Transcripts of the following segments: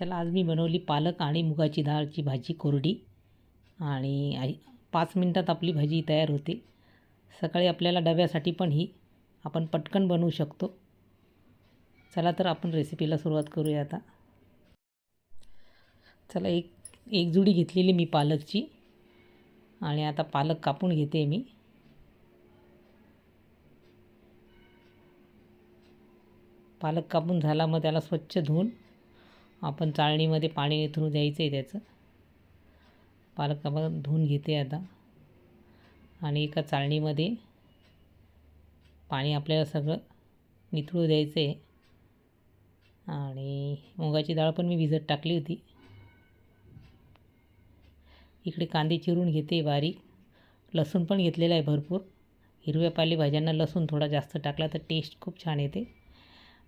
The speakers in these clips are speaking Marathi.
चला आज मी बनवली पालक आणि मुगाची डाळची भाजी कोरडी. आणि आई पाच मिनटात आपली भाजी तयार होते. सकाळी आपल्याला डब्यासाठी पण ही आपण पटकन बनवू शकतो. चला तर आपण रेसिपीला सुरुवात करूया आता. चला एक एक जुडी घेतलेली मी पालकची. आणि आता पालक कापून घेते मी. पालक कापून झाला मग त्याला स्वच्छ धुवून आपण चाळणीमध्ये पाणी निथळू द्यायचं आहे त्याचं. पालक आपण धुवून घेते आता. आणि एका चाळणीमध्ये पाणी आपल्याला सगळं निथळू द्यायचं आहे आणि मुगाची डाळ पण मी भिजत टाकली होती. इकडे कांदे चिरून घेते बारीक. लसूण पण घेतलेला आहे भरपूर. हिरव्या पालेभाज्यांना लसूण थोडा जास्त टाकला तर टेस्ट खूप छान येते.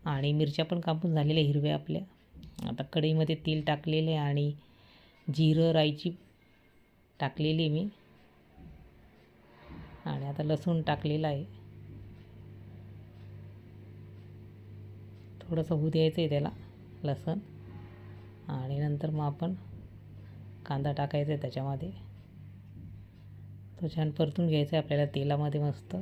आणि मिरच्या पण कापून झालेल्या हिरव्या आपल्या. आता कढईमध्ये तेल टाकलेले आणि जिरं राईची टाकलेली मी. आणि आता लसूण टाकलेलं आहे. थोडंसं होऊ द्यायचं आहे त्याला लसूण. आणि नंतर मग आपण कांदा टाकायचा आहे त्याच्यामध्ये. तो छान परतून घ्यायचा आहे आपल्याला तेलामध्ये मस्त.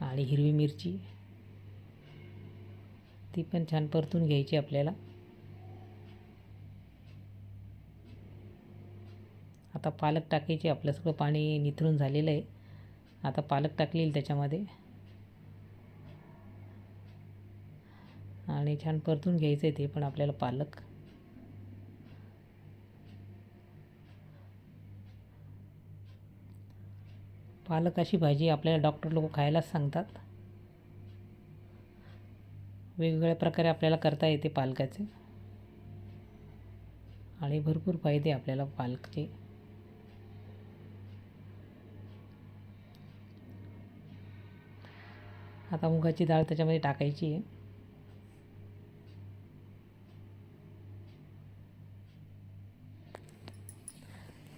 आणि हिरवी मिरची. ती पण छान परतून घ्यायची आपल्याला. आता पालक टाकायची आपलं सगळं पाणी निथळून झालेलं आहे. आता पालक टाकलेली त्याच्यामध्ये. आणि छान परतून घ्यायचं आहे ते पण आपल्याला पालक. पालक अशी भाजी आपल्याला डॉक्टर लोक खायलाच सांगतात. वेगवेगळ्या प्रकारे आपल्याला करता येते पालकाचे. आणि भरपूर फायदे आपल्याला पालकचे. आता मुगाची डाळ त्याच्यामध्ये टाकायची आहे.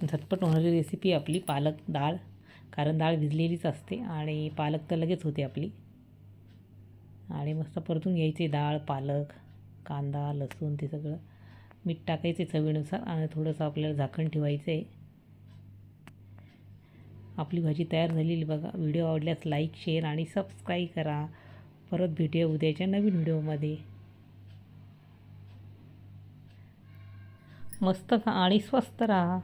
झटपट होणारी रेसिपी आपली पालक डाळ कारण डाळ भिजलेलीच असते आणि पालक तर लगेच होते आपली. आणि मस्त परतून घ्यायचे डाळ पालक कांदा लसूण ते सगळं. मीठ टाकायचे चवीनुसार आणि थोडंसं आपल्याला झाकण ठेवायचं आहे आपली भाजी तयार झालेली बघा. व्हिडिओ आवडल्यास लाईक शेअर आणि सबस्क्राईब करा. परत भेटूया उद्याच्या नवीन व्हिडिओमध्ये. मस्त खा आणि स्वस्त राहा.